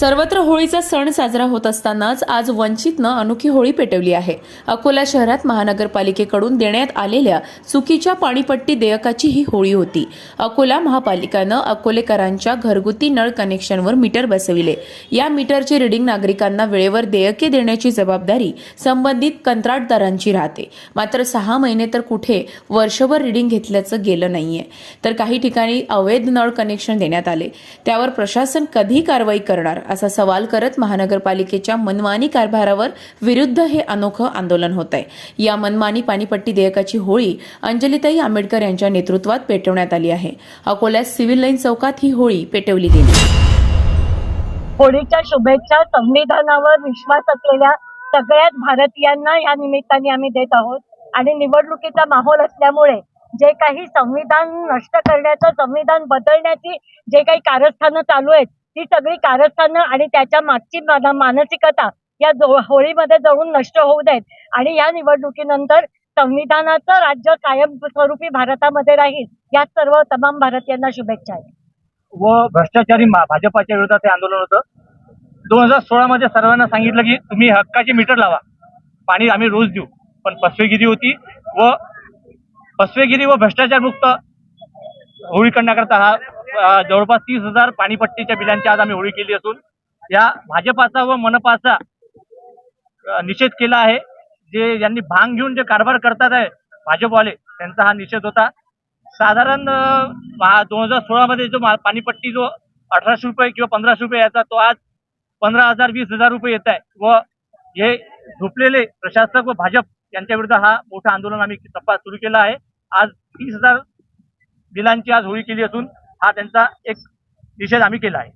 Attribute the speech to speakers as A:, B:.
A: सर्वत्र होळीचा सण साजरा होत असतानाच आज वंचितनं अनोखी होळी पेटवली आहे. अकोला शहरात महानगरपालिकेकडून देण्यात आलेल्या चुकीच्या पाणीपट्टी देयकाची ही होळी होती. अकोला महापालिकेनं अकोलेकरांच्या घरगुती नळ कनेक्शनवर मीटर बसविले. या मीटरची रिडिंग नागरिकांना वेळेवर देयके देण्याची जबाबदारी संबंधित कंत्राटदारांची राहते. मात्र सहा महिने तर कुठे वर्षभर रिडिंग घेतल्याचं गेलं नाहीये. तर काही ठिकाणी अवैध नळ कनेक्शन देण्यात आले. त्यावर प्रशासन कधी कारवाई करणार? असा सवाल करत महानगरपालिकेच्या मनमानी कारभारावर विरुद्ध हे अनोखं आंदोलन होत आहे या मनमानी पाणीपट्टी देयकाची होळी अंजलीताई आंबेडकर यांच्या नेतृत्वात पेटवण्यात आली आहे. अकोल्यात सिव्हिल लाईन चौकात ही होळी पेटवली गेली.
B: होळीच्या शुभेच्छा संविधानावर विश्वास असलेल्या सगळ्याच भारतीयांना या निमित्ताने आम्ही देत आहोत. आणि निवडणुकीचा माहोल असल्यामुळे जे काही संविधान नष्ट करण्याचं संविधान बदलण्याची जे काही कारस्थानं चालू आहेत ही सगळी कारस्थानं आणि त्याच्या मागची मानसिकता या होळीमध्ये जळून नष्ट होऊ देत. आणि या निवडणुकीनंतर संविधानाचं राज्य कायमस्वरूपी भारतामध्ये राहील या सर्व तमाम भारतीयांना शुभेच्छा आहे.
C: व भ्रष्टाचारी भाजपाच्या विरोधात हे आंदोलन होतं. दोन हजार सोळा मध्ये सर्वांना सांगितलं की तुम्ही हक्काची मीटर लावा. पाणी आम्ही रोज देऊ पण फसवेगिरी होती व फसवेगिरी व भ्रष्टाचार मुक्त होळी करण्याकरता हा जवळपास तीस हजार पाणीपट्टीच्या बिलांची आज आम्ही होळी केली असून या भाजपाचा व मनपाचा निषेध केला आहे. जे यांनी भांग घेऊन जे कारभार करतात आहे भाजपवाले त्यांचा हा निषेध होता. साधारण दोन हजार सोळा मध्ये जो पाणीपट्टी जो अठराशे रुपये किंवा पंधराशे रुपये याचा तो आज पंधरा हजार वीस हजार रुपये येत आहे. व हे झोपलेले प्रशासक व भाजप यांच्या विरुद्ध हा मोठा आंदोलन आम्ही तपास सुरू केला आहे. आज तीस हजार बिलांची आज होळी केली असून हा त्यांचा एक निषेध आम्ही केला आहे.